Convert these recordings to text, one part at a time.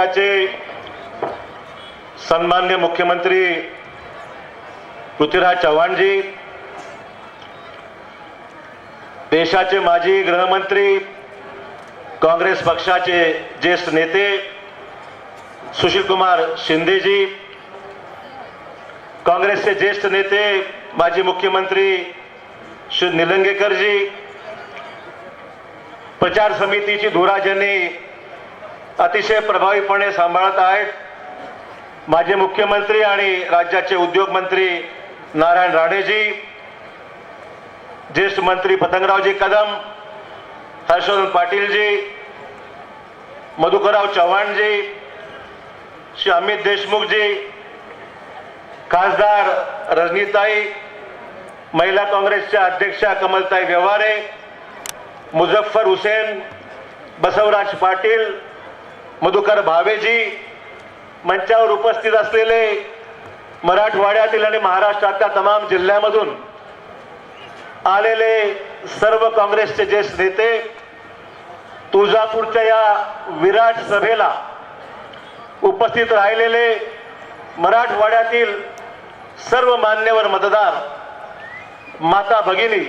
देशाचे सन्मान्य मुख्यमंत्री पृथ्वीराज चव्हाणजी देशाचे माजी गृहमंत्री काँग्रेस पक्षाचे ज्येष्ठ नेते सुशीलकुमार शिंदेजी काँग्रेसचे ज्येष्ठ नेते माजी मुख्यमंत्री श्री निलंगेकरजी प्रचार समितीची धुरा ज्यांनी अतिशय प्रभावीपणे सांभाळत आहेत. माजी मुख्यमंत्री आणि राज्याचे उद्योगमंत्री नारायण राणेजी ज्येष्ठ मंत्री पतंगरावजी कदम हर्षवर्धन पाटीलजी मधुकरराव चव्हाणजी श्री अमित देशमुखजी खासदार रजनीताई महिला काँग्रेसच्या अध्यक्षा कमलताई व्यवहारे मुझफ्फर हुसेन बसवराज पाटील मधुकर भावेजी मंचावर उपस्थित असलेले मराठवाड्यातील आणि महाराष्ट्रातल्या तमाम जिल्ह्यामधून आलेले सर्व काँग्रेसचे ज्येष्ठ नेते तुळजापूरच्या या विराट सभेला उपस्थित राहिलेले मराठवाड्यातील सर्व मान्यवर मतदार माता भगिनी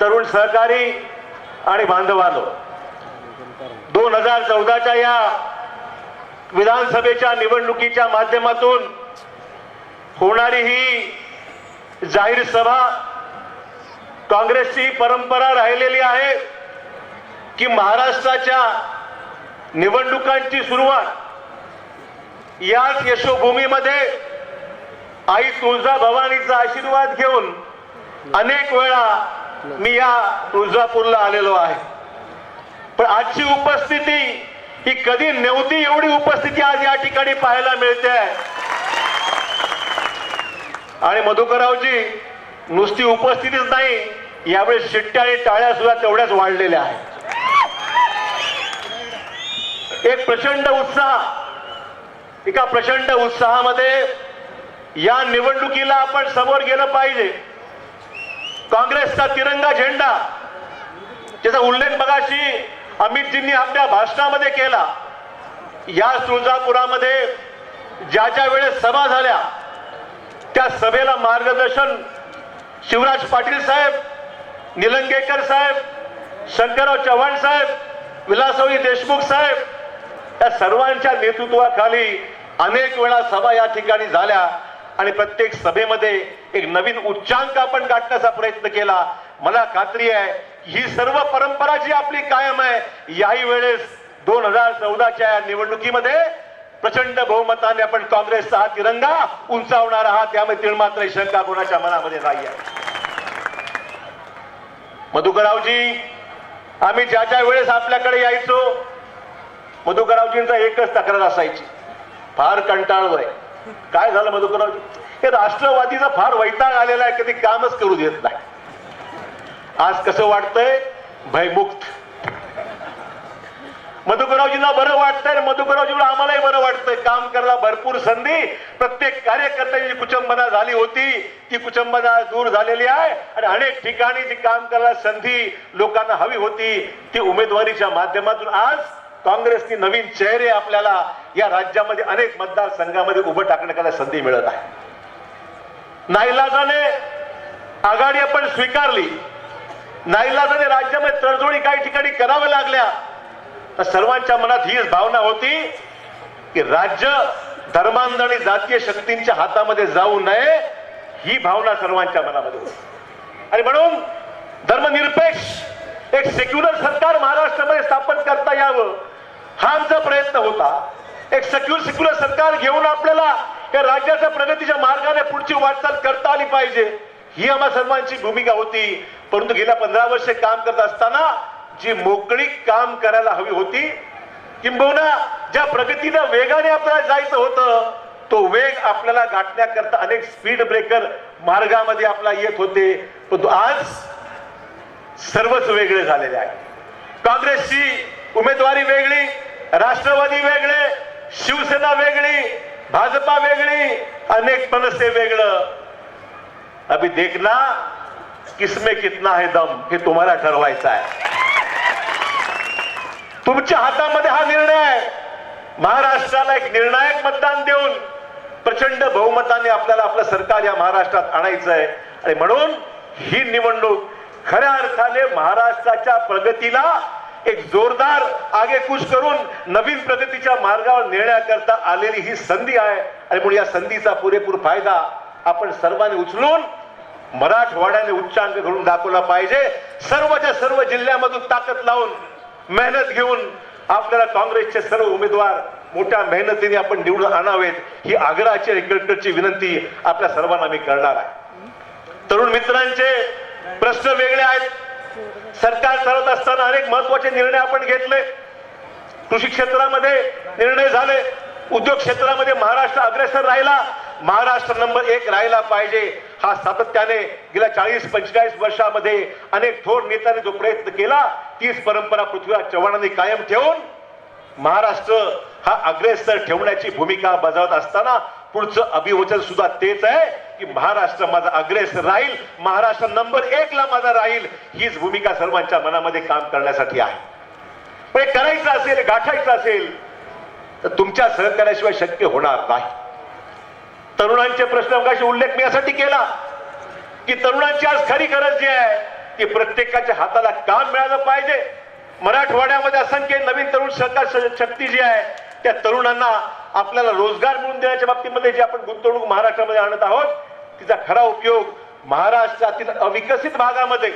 तरुण सहकारी आणि बांधवानो दोन हजार चौदाच्या या विधानसभेच्या निवडणुकीच्या माध्यमातून होणारी ही जाहीर सभा काँग्रेसची परंपरा राहिलेली आहे की महाराष्ट्राच्या निवडणुकांची सुरुवात याच यशोभूमीमध्ये आई तुळजा भवानीचा आशीर्वाद घेऊन अनेक वेळा मी या तुळजापूरला आलेलो आहे. पण आजची उपस्थिती ही कधी नव्हती एवढी उपस्थिती आज या ठिकाणी पाहायला मिळते. आणि मधुकररावजी नुसती उपस्थितीच नाही यावेळी शिट्ट्या आणि टाळ्या सुद्धा तेवढ्याच वाढलेल्या आहेत. एक प्रचंड उत्साह एका प्रचंड उत्साहामध्ये या निवडणुकीला आपण समोर गेलं पाहिजे. काँग्रेसचा तिरंगा झेंडा त्याचा उल्लेख बघाशी अमितजींनी आपल्या भाषणामध्ये केला. या तुळजापुरामध्ये ज्या ज्या वेळेस सभा झाल्या त्या सभेला मार्गदर्शन शिवराज पाटील साहेब निलंगेकर साहेब शंकरराव चव्हाण साहेब विलासवी देशमुख साहेब या सर्वांच्या नेतृत्वाखाली अनेक वेळा सभा या ठिकाणी झाल्या आणि प्रत्येक सभेमध्ये एक नवीन उच्चांक आपण गाठण्याचा प्रयत्न केला. मला खात्री आहे ही सर्व परंपरा जी आपली कायम आहे याही वेळेस दोन हजार चौदाच्या या निवडणुकीमध्ये प्रचंड बहुमताने आपण काँग्रेसचा हा तिरंगा उंचावणार आहात. त्यामुळे तिळमात्र शंका कोणाच्या मनामध्ये नाही आहे मधुकरावजी आम्ही ज्या ज्या वेळेस आपल्याकडे यायचो मधुकरावजींचा एकच तक्रार असायची. फार कंटाळलोय काय झालं मधुकरावजी हे राष्ट्रवादीचा फार वैताग आलेला आहे कधी कामच करू देत नाही. आज कसं वाटतंय? भयमुक्त. मधुकररावजींना बरं वाटतंय मधुकररावजीला आम्हालाही बरं वाटतंय. काम करायला भरपूर संधी. प्रत्येक कार्यकर्त्याची कुचंबना झाली होती ती कुचंबना दूर झालेली आहे. आणि अनेक ठिकाणी जी काम करायला संधी लोकांना हवी होती ती उमेदवारीच्या माध्यमातून आज काँग्रेसनी नवीन चेहरे आपल्याला या राज्यामध्ये अनेक मतदारसंघामध्ये उभं टाकण्याला संधी मिळत आहे. नाईलाजाने आघाडी आपण स्वीकारली. नाईलाजाने राज्यामध्ये तडजोडी काही ठिकाणी कराव्या लागल्या तर सर्वांच्या मनात हीच भावना होती की राज्य धर्मांध आणि जातीय शक्तींच्या हातामध्ये जाऊ नये ही भावना सर्वांच्या मनामध्ये होती. आणि म्हणून धर्मनिरपेक्ष एक सेक्युलर सरकार महाराष्ट्रामध्ये स्थापन करता यावं हा आमचा प्रयत्न होता. एक सेक्युलर सेक्युलर सरकार घेऊन आपल्याला या राज्याच्या प्रगतीच्या मार्गाने पुढची वाटचाल करता आली पाहिजे. ही आम्हा सर्वांची भूमिका होती. परंतु गेल्या पंधरा वर्षे काम करत असताना जी मोकळी काम करायला हवी होती किंबहुना ज्या प्रगतीनं वेगाने आपल्याला जायचं होतं तो वेग आपल्याला गाठण्याकरता अनेक स्पीड ब्रेकर मार्गामध्ये आपला येत होते. परंतु आज सर्वच वेगळे झालेले आहे. काँग्रेसची उमेदवारी वेगळी राष्ट्रवादी वेगळे शिवसेना वेगळी भाजपा वेगळी अनेक मनसे वेगळं. अभी देखना किसमें कितना है दम हे तुम्हाला ठरवायचं आहे तुमच्या हातामध्ये हा निर्णय आहे. महाराष्ट्राला एक निर्णायक मतदान देऊन प्रचंड बहुमताने आपल्याला आपलं सरकार या महाराष्ट्रात आणायचं आहे. आणि म्हणून ही निवडणूक खऱ्या अर्थाने महाराष्ट्राच्या प्रगतीला एक जोरदार आगेकूच करून नवीन प्रगतीच्या मार्गावर नेण्याकरता आलेली ही संधी आहे. आणि म्हणून या संधीचा पुरेपूर फायदा आपण सर्वांनी उचलून मराठवाड्याने उच्चांक घडून दाखवला पाहिजे. सर्वच्या सर्व जिल्ह्यामधून ताकद लावून मेहनत घेऊन आपल्याला काँग्रेसचे सर्व उमेदवार मोठ्या मेहनतीने आपण निवडून आणावेत ही आग्रहाची आणि विनंती आपल्या सर्वांना मी करणार आहे. तरुण मित्रांचे प्रश्न वेगळे आहेत. सरकार चालत असताना अनेक महत्त्वाचे निर्णय आपण घेतले. कृषी क्षेत्रामध्ये निर्णय झाले. उद्योग क्षेत्रामध्ये महाराष्ट्र अग्रेसर राहिला. महाराष्ट्र नंबर एक राहिला पाहिजे. हा सातत्याने गेल्या चाळीस पंचेचाळीस वर्षामध्ये अनेक थोर नेत्यांनी जो प्रयत्न केला तीच परंपरा पृथ्वीराज चव्हाणांनी कायम ठेवून महाराष्ट्र हा अग्रेसर ठेवण्याची भूमिका बजावत असताना पुढचं अभिवचन सुद्धा तेच आहे की महाराष्ट्र माझा अग्रेसर राहील महाराष्ट्र नंबर एक ला माझा राहील हीच भूमिका सर्वांच्या मनामध्ये काम करण्यासाठी आहे. पण करायचं असेल गाठायचं असेल तर तुमच्या सहकार्याशिवाय शक्य होणार नाही. तरुणांचे प्रश्न अवकाशी उल्लेख मी यासाठी केला की तरुणांची आज खरी गरज जी आहे की प्रत्येकाच्या हाताला काम मिळालं पाहिजे. मराठवाड्यामध्ये असंख्य नवीन तरुण सरकार श- शक्ती जी आहे त्या तरुणांना आपल्याला रोजगार मिळवून देण्याच्या बाबतीमध्ये जी आपण गुंतवणूक महाराष्ट्रामध्ये आणत आहोत तिचा खरा उपयोग महाराष्ट्रातील अविकसित भागामध्ये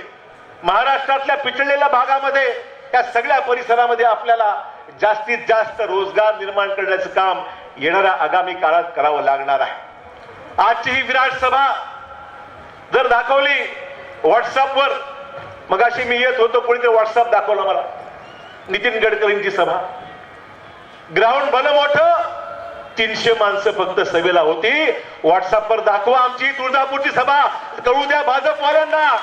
महाराष्ट्रातल्या पिचळलेल्या भागामध्ये या सगळ्या परिसरामध्ये आपल्याला जास्तीत जास्त रोजगार निर्माण करण्याचं काम येणाऱ्या आगामी काळात करावं लागणार आहे. आजची ही विराट सभा जर दाखवली व्हॉट्सअपवर मगाशी मी येत होतो कोणीतरी व्हॉट्सअप दाखवलं मला. नितीन गडकरींची सभा. ग्राउंड भलं मोठं तीनशे माणसं फक्त सभेला होती. व्हॉट्सअपवर दाखवा आमची तुळजापूरची सभा. कळू द्या भाजपवाल्यांना.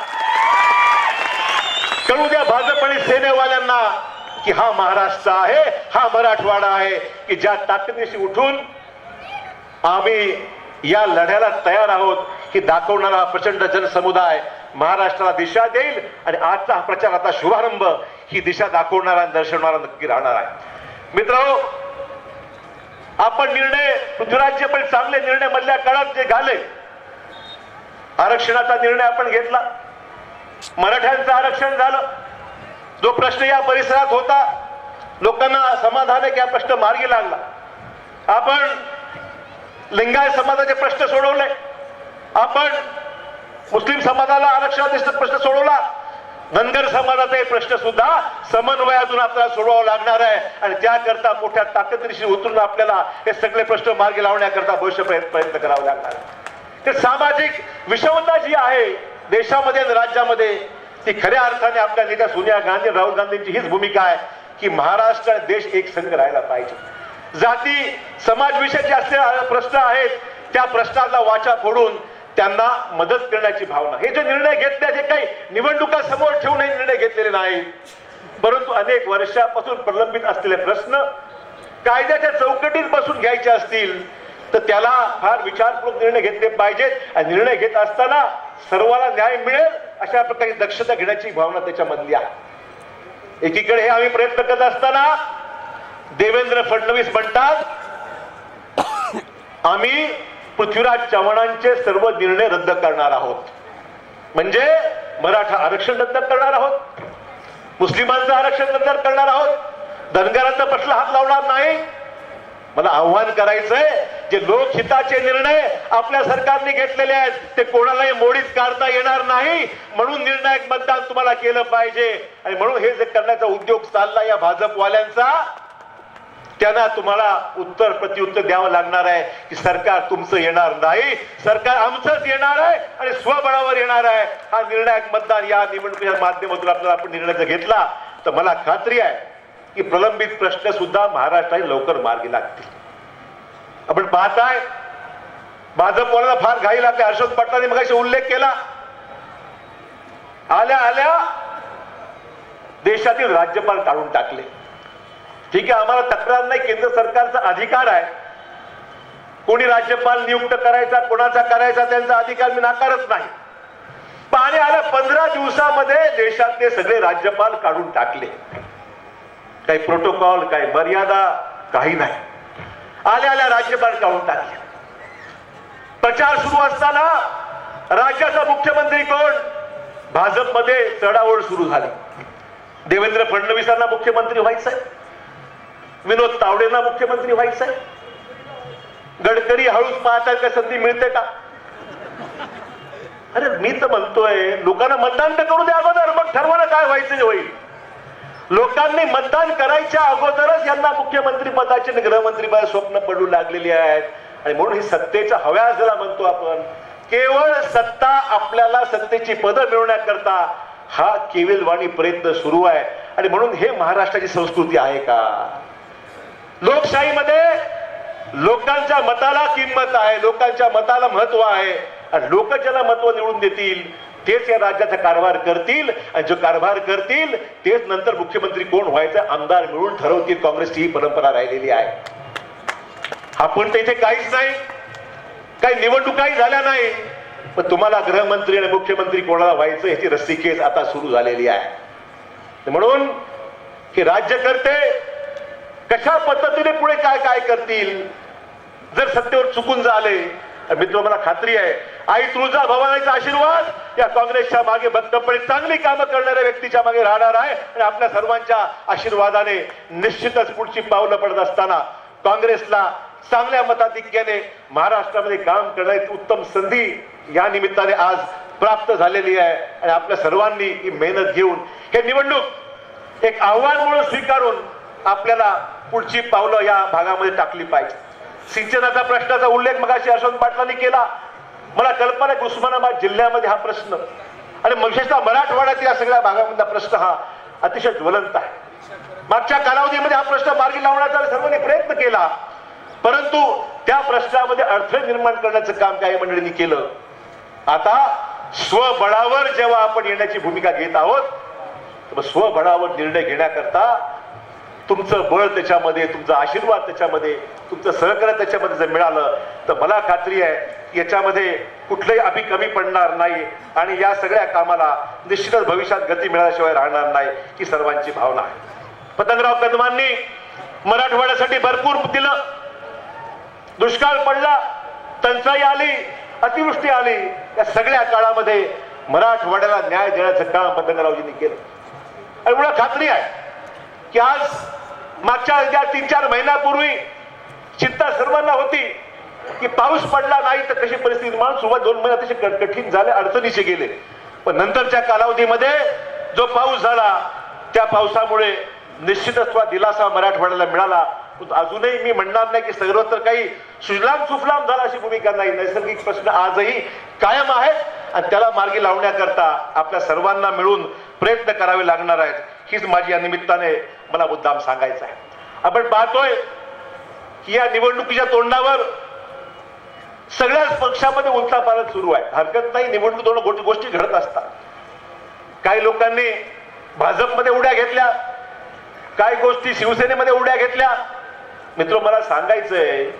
कळू द्या भाजप आणि सेनेवाल्यांना की हा महाराष्ट्र आहे हा मराठवाडा आहे की ज्या ताकदीशी उठून आम्ही या लढ्याला तयार आहोत की दाखवणारा हा प्रचंड जनसमुदाय महाराष्ट्राला दिशा देईल आणि आजचा हा प्रचार आता शुभारंभ ही दिशा दाखवणारा दर्शवणारा नक्की राहणार आहे. मित्रांनो आपण निर्णय पृथ्वीराजचे पण चांगले निर्णय मधल्या काळात जे झाले आरक्षणाचा निर्णय आपण घेतला मराठ्यांचं आरक्षण झालं जो प्रश्न या परिसरात होता लोकांना समाधान आहे की हा प्रश्न मार्गी लागला. आपण लिंगायत समाजाचे प्रश्न सोडवले. आपण मुस्लिम समाजाला आरक्षणाचा प्रश्न सोडवला. धनगर समाजाचा प्रश्न सुद्धा समन्वयातून आपल्याला सोडवावा लागणार आहे. आणि त्याकरता मोठ्या ताकदीशी उतरून आपल्याला हे सगळे प्रश्न मार्गी लावण्याकरता भविष्य प्रयत्न प्रयत्न करावा लागणार. आहे ते सामाजिक विषमता जी आहे देशामध्ये आणि राज्यामध्ये ती खऱ्या अर्थाने आपल्या नेत्या सोनिया गांधी राहुल गांधींची हीच भूमिका आहे की महाराष्ट्र आणि देश एक संघ राहायला पाहिजे. जाती समाजविषयी जे असलेले प्रश्न आहेत त्या प्रश्नाला वाचा फोडून त्यांना मदत करण्याची भावना. हे जे निर्णय घेतल्याचे काही निवडणुका समोर ठेवून हे निर्णय घेतलेले नाही परंतु अनेक वर्षापासून प्रलंबित असलेले प्रश्न कायद्याच्या चौकटीत बसून घ्यायचे असतील तर त्याला फार विचारपूर्वक निर्णय घेतले पाहिजेत. आणि निर्णय घेत असताना सर्वांना न्याय मिळेल अशा प्रकारे दक्षता घेण्याची भावना त्याच्यामधली आहे. एकीकडे हे आम्ही प्रयत्न करत असताना देवेंद्र फडणवीस म्हणतात आम्ही पृथ्वीराज चव्हाणांचे सर्व निर्णय रद्द करणार आहोत. म्हणजे मराठा आरक्षण रद्द करणार आहोत मुस्लिमांचं आरक्षण रद्द करणार आहोत धनगरांचा प्रश्न हात लावणार नाही. मला आव्हान करायचंय जे लोकहिताचे निर्णय आपल्या सरकारने घेतलेले आहेत ते कोणालाही मोडीत काढता येणार नाही. म्हणून निर्णायक मतदान तुम्हाला केलं पाहिजे. आणि म्हणून हे जे करण्याचा उद्योग चालला या भाजपवाल्यांचा त्यांना तुम्हाला उत्तर प्रत्युत्तर द्यावं लागणार आहे की सरकार तुमचं येणार नाही. सरकार आमचंच येणार आहे आणि स्वबळावर येणार आहे. हा निर्णायक मतदान या निवडणुकीच्या माध्यमातून आपल्याला आपण निर्णय जर घेतला तर मला खात्री आहे की प्रलंबित प्रश्न सुद्धा महाराष्ट्राने लवकर मार्गी लागतील. आपण पाहताय भाजपवाला फार घाई लागते? हर्षद पटलांनी मग उल्लेख केला. आल्या आल्या देशातील राज्यपाल काढून टाकले. ठीक आहे आम्हाला तक्रार नाही. केंद्र सरकारचा अधिकार आहे. कोणी राज्यपाल नियुक्त करायचा कोणाचा करायचा त्यांचा अधिकार मी नाकारत नाही. पाणी आल्या पंधरा दिवसामध्ये देशातले सगळे राज्यपाल काढून टाकले. काही प्रोटोकॉल काही मर्यादा काही नाही. आल्या आल्या राज्यपाल काढून टाकले. प्रचार सुरू असताना राज्याचा मुख्यमंत्री कोण? भाजपमध्ये चढाओढ सुरू झाली. देवेंद्र फडणवीसांना मुख्यमंत्री व्हायचंय. विनोद तावडेंना मुख्यमंत्री व्हायचं आहे? गडकरी हळूच पाहतात का संधी मिळते का? अरे मी तर म्हणतोय लोकांना मतदान तर करू द्या अगोदर मग ठरवा ना काय व्हायचं होईल. लोकांनी मतदान करायच्या अगोदरच यांना मुख्यमंत्री पदाचे आणि गृहमंत्री पदाचे स्वप्न पडू लागलेली आहेत. आणि म्हणून ही सत्तेच्या हव्या ज्याला म्हणतो आपण केवळ सत्ता आपल्याला सत्तेची पदं मिळवण्याकरता हा केविलवाणी प्रयत्न सुरू आहे. आणि म्हणून हे महाराष्ट्राची संस्कृती आहे का? लोकशाहीमध्ये लोकांच्या मताला किंमत आहे लोकांच्या मताला महत्त्व आहे. आणि लोक ज्याला महत्त्व निवडून देतील तेच या राज्याचा कारभार करतील. आणि जो कारभार करतील तेच नंतर मुख्यमंत्री कोण व्हायचं आमदार मिळून ठरवतील. काँग्रेसची ही परंपरा राहिलेली आहे. आपण तर इथे काहीच नाही. काही निवडणुकाही झाल्या नाही. पण तुम्हाला गृहमंत्री आणि मुख्यमंत्री कोणाला व्हायचं ह्याची केस आता सुरू झालेली आहे. म्हणून हे राज्यकर्ते कशा पद्धतीने पुढे काय काय करतील? जर सत्तेवर चुकून झाले तर मित्र मला खात्री आहे आई तुळजा भवानीचा आशीर्वाद या काँग्रेसच्या मागे भक्तपणे चांगली कामं करणाऱ्या व्यक्तीच्या मागे राहणार आहे आणि आपल्या सर्वांच्या आशीर्वादाने निश्चितच पुढची पावलं पडत असताना काँग्रेसला चांगल्या मताधिक्याने महाराष्ट्रामध्ये काम करण्याची उत्तम संधी या निमित्ताने आज प्राप्त झालेली आहे आणि आपल्या सर्वांनी ही मेहनत घेऊन हे निवडणूक एक आव्हान म्हणून स्वीकारून आपल्याला पुढची पावलं या भागामध्ये टाकली पाहिजे. सिंचनाचा प्रश्नाचा उल्लेख मगाशी यशवंत पाटलांनी केला. मला कल्पना आहे उस्मानाबाद जिल्ह्यामध्ये हा प्रश्न. आणि विशेषतः मराठवाड्यातील या सगळ्या भागामधला प्रश्न हा अतिशय ज्वलंत आहे. मागच्या कालावधीमध्ये हा प्रश्न मार्गी लावण्याचा सर्वांनी प्रयत्न केला. परंतु त्या प्रश्नामध्ये अडथळे निर्माण करण्याचं काम काही मंडळींनी केलं. आता स्वबळावर जेव्हा आपण येण्याची भूमिका घेत आहोत स्वबळावर निर्णय घेण्याकरता तुमचं बळ त्याच्यामध्ये तुमचा आशीर्वाद त्याच्यामध्ये तुमचं सहकार्य त्याच्यामध्ये जर मिळालं तर मला खात्री आहे याच्यामध्ये कुठलंही आम्ही कमी पडणार नाही आणि या सगळ्या कामाला निश्चितच भविष्यात गती मिळाल्याशिवाय राहणार नाही ही सर्वांची भावना आहे. पतंगराव कदमांनी मराठवाड्यासाठी भरपूर दिलं. दुष्काळ पडला टंचाई आली अतिवृष्टी आली या सगळ्या काळामध्ये मराठवाड्याला न्याय देण्याचं काम पतंगरावजींनी केलं. आणि मला खात्री आहे की आज मागच्या ज्या तीन चार महिन्यापूर्वी चिंता सर्वांना होती की पाऊस पडला नाही तर कशी परिस्थिती निर्माण सुरुवात दोन महिने अतिशय कठीण झाले अडचणीचे गेले. पण नंतरच्या कालावधीमध्ये जो पाऊस झाला त्या पावसामुळे निश्चितच तो दिलासा मराठवाड्याला मिळाला. अजूनही मी म्हणणार नाही की सर्वत्र काही सुजलाम सुफलाम झाला अशी भूमिका नाही. नैसर्गिक प्रश्न आजही कायम आहेत आणि त्याला मार्गी लावण्याकरता आपल्या सर्वांना मिळून प्रयत्न करावे लागणार आहेत. हीच माझी या निमित्ताने मला मुद्दाम सांगायचं आहे. आपण पाहतोय की या निवडणुकीच्या तोंडावर सगळ्याच पक्षामध्ये उलथापालथ सुरू आहे. हरकत नाही निवडणूक दोन गोष्टी गोष्टी घडत असतात. काही लोकांनी भाजपमध्ये उड्या घेतल्या काही गोष्टी शिवसेनेमध्ये उड्या घेतल्या. मित्र मला सांगायचंय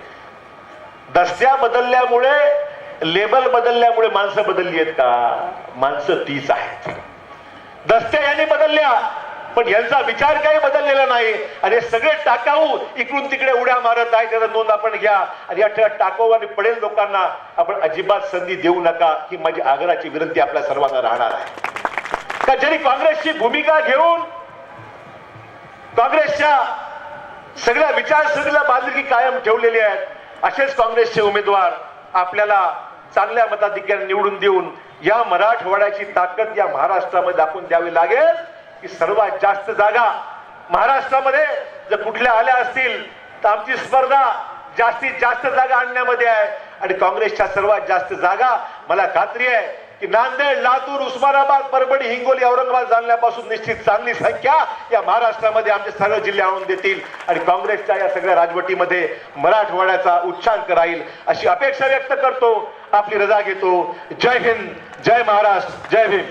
दस्त्या बदलल्यामुळे लेबल बदलल्यामुळे माणसं बदलली आहेत का? माणसं तीच आहेत. दस्त्या याने बदलल्या. पण यांचा विचार काही बदललेला नाही. आणि सगळे टाकाऊ इकडून तिकडे उड्या मारत आहे त्याचा नोंद आपण घ्या. आणि या ठिकाणी टाकाऊ आणि पडेल लोकांना आपण अजिबात संधी देऊ नका. ही माझी आग्रहाची विनंती आपल्या सर्वांना राहणार आहे. का जरी काँग्रेसची भूमिका घेऊन काँग्रेसच्या सगळ्या विचारसरणीला बाजूकी कायम ठेवलेली आहेत असेच काँग्रेसचे उमेदवार आपल्याला चांगल्या मताधिक्याने निवडून देऊन या मराठवाड्याची ताकद या महाराष्ट्रामध्ये दाखवून द्यावी लागेल. की सर्वात जास्त जागा महाराष्ट्रामध्ये जर कुठल्या आल्या असतील तर आमची स्पर्धा जास्तीत जास्त जागा आणण्यामध्ये आहे. आणि काँग्रेसच्या सर्वात जास्त जागा मला खात्री आहे की नांदेड लातूर उस्मानाबाद परभणी हिंगोली औरंगाबाद जालन्यापासून निश्चित चांगली संख्या या महाराष्ट्रामध्ये आमचे सर्व जिल्हे आणून देतील. आणि काँग्रेसच्या या सगळ्या राजवटीमध्ये मराठवाड्याचा उच्चांक राहील अशी अपेक्षा व्यक्त करतो. आपली रजा घेतो. जय हिंद जय महाराष्ट्र जय भीम.